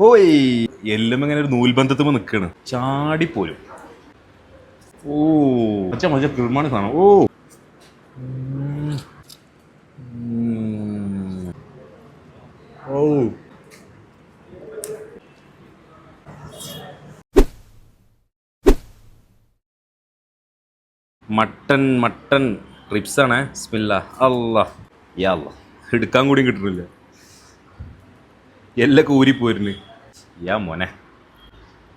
ഓയ് എല്ലാം ഇങ്ങനെ ഒരു നൂൽബന്ധത്തുമ്പോ നിൽക്കാണ് ചാടിപ്പോലും ഓ മച്ച മച്ച കിർമാണ് സാധനം. ഓ. ഓ. Mutton mutton. റിപ്സ് ആണ് സ്മില്ല അല്ല യാ അല്ല എടുക്കാൻ കൂടി കിട്ടുന്നില്ല. എല്ലൊക്കെ ഊരിപ്പോയിരുന്നു യാ മോനെ.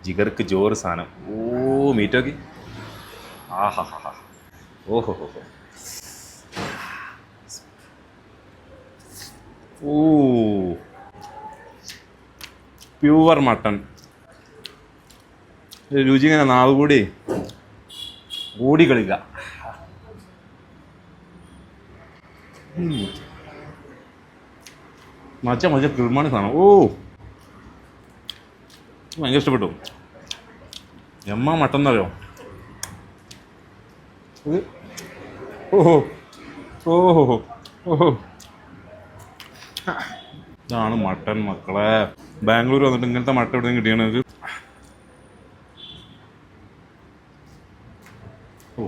ജിഗർക്ക് ജോറ് സാധനം. ഓ മീറ്റോക്കി ആഹാ ഹാ ഹാ ഓഹോ ഹോ ഹോ ഓ. Pure mutton. രുചി ഇങ്ങനെ നാവ് കൂടി ഓടി കളിക്ക. മച്ച മച്ച കിർമാണി സാധനം. ഓ. ഭയങ്കര ഇഷ്ടപ്പെട്ടു. എമ്മ മട്ടൻ എന്നറിയോ ഇത് ഓഹോ ഓഹോ ഓഹോ ഇതാണ് മട്ടൻ മക്കളെ. ബാംഗ്ലൂർ വന്നിട്ട് ഇങ്ങനത്തെ മട്ടൻ എവിടെ കിട്ടിയാണ് ഓ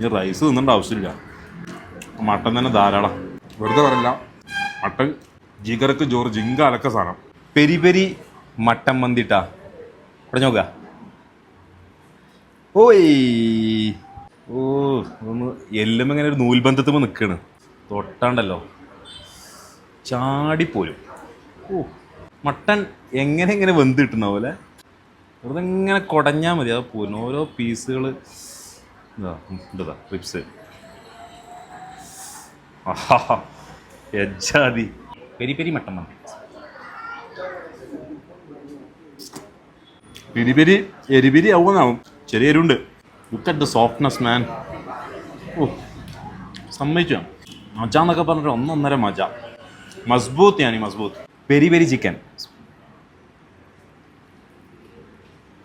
ഈ റൈസ് തിന്നേണ്ട ആവശ്യമില്ല. മട്ടൻ തന്നെ ധാരാളം. വെറുതെ പറയില്ല. മട്ടൻ ജിഗർക്ക് ജോറ് ജിങ്ക അലക്ക സാധനം. പെരി പെരി മട്ടൻ മന്തിട്ടാ. നോക്ക. ഓയ്. ഓ ഒന്ന് എല്ലും ഇങ്ങനെ ഒരു നൂൽബന്ധത്തുമ്പോൾ നിൽക്കണ് തൊട്ടാണ്ടല്ലോ. ചാടിപ്പോലും ഓ മട്ടൻ എങ്ങനെ ഇങ്ങനെ വെന്ത് കിട്ടുന്ന പോലെ? വെറുതെ ഇങ്ങനെ കുടഞ്ഞാൽ മതി. അത് പോലും ഓരോ പീസുകൾ ഇതാ ഇതാ റിപ്സ് എജാതി പെരി പെരി മട്ടൻ മന്തി. പെരി പെരി എരിപിരി ആവുമെന്നാവും. ചെറിയ എരിവുണ്ട്. Look at the softness man ഓ സമ്മതിച്ചു? മജ എന്നൊക്കെ പറഞ്ഞിട്ട് ഒന്നൊന്നര മജ. മസ്ബൂത്ത് ഞാനീ മസ്ബൂത്ത്. പെരി പെരി ചിക്കൻ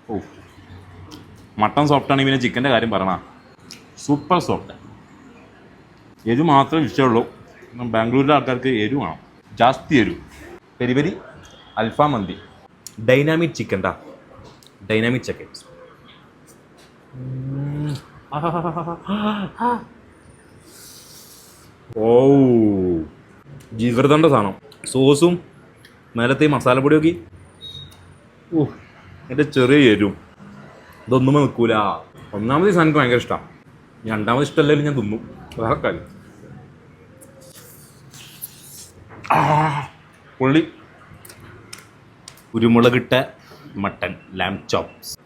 ഓ മട്ടൺ സോഫ്റ്റ് ആണെങ്കിൽ പിന്നെ ചിക്കന്റെ കാര്യം പറയണ. സൂപ്പർ സോഫ്റ്റ് എരിവ് മാത്രമേ ഇഷ്ടമുള്ളൂ ബാംഗ്ലൂരിലെ ആൾക്കാർക്ക് എരിവ് വേണം. ജാസ്തി എരിവ് പെരി പെരി അൽഫാം മന്തി. ഡൈനാമിക് ചിക്കൻ ടാ ഡൈനാമിക് ചിക്കൻ. ഓ. ജിഗർദണ്ട സാധനം. സോസും മേലത്തെ മസാലപ്പൊടിയൊക്കെ. ഓ എന്റെ ചെറിയ എരും. ഇതൊന്നും നിൽക്കൂല ഒന്നാമത് ഈ സാധനം ഭയങ്കര ഇഷ്ടമാണ് രണ്ടാമത് ഇഷ്ടമല്ലെങ്കിലും ഞാൻ തിന്നും. വേറെ കാര്യം. ആ, പുള്ളി കുരുമുളകിട്ട മട്ടൻ ലാം ചോപ്സ്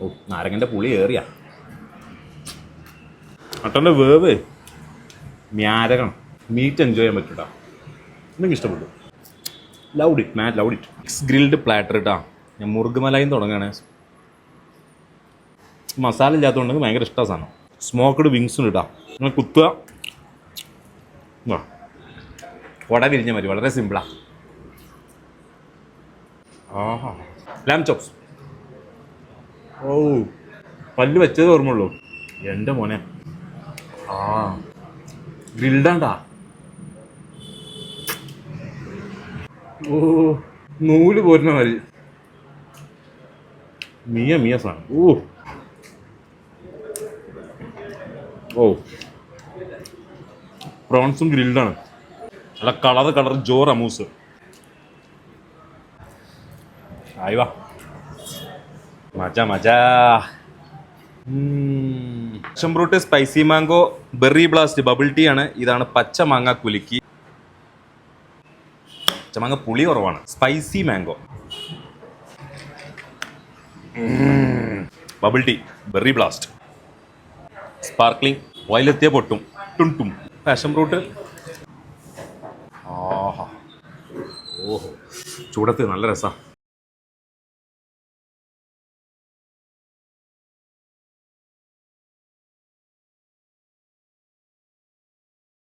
ഓ നാരങ്ങന്റെ പുളി ഏറിയ. മട്ടന്റെ വേവ് മ്യാരകണം മീറ്റ് എൻജോയ് ചെയ്യാൻ പറ്റൂട്ടാ. എനിക്ക് ഇഷ്ടപ്പെട്ടു? ലൗഡ് ഇറ്റ് മാറ്റ് loud it mix grilled platter ഇട്ടാ. ഞാൻ മുറുകുമലായും തുടങ്ങുകയാണ്. മസാല ഇല്ലാത്തതുകൊണ്ടെങ്കിൽ ഭയങ്കര ഇഷ്ടമാണ് സാധനം. സ്മോക്ക്ഡ് വിങ്സും ഇട്ടാ നിങ്ങൾ കുത്തുക. വട വിരിഞ്ഞ മതി വളരെ സിമ്പിളാ ആഹാ. ലാം ചോപ്സ് ഓ പല്ല് വെച്ചത് ഓർമ്മയുള്ളൂ. എന്റെ മോനെ. ആ. ഗ്രിൽഡാണ്ടാ. ഓ നൂൽ പോരുന്ന മതി മിയ മിയ സാധനം ഓ ഓ പ്രോൺസും ഗ്രിൽഡാണ്. നല്ല കളർ കളർ ജോർ അമൂസ് ആയി വാ. മജ മജ. Spicy mango berry blast bubble tea ആണ്. ഇതാണ് പച്ച മാങ്ങ കുലുക്കി. പച്ചമാങ്ങ പുളി കുറവാണ്. Spicy mango. Bubble tea berry blast. Sparkling വയലെത്തിയ പൊട്ടും. ടും ടും. പാഷൻ ഫ്രൂട്ട് ആഹാ. ഓഹോ. ചൂടത്ത് നല്ല രസമാണ്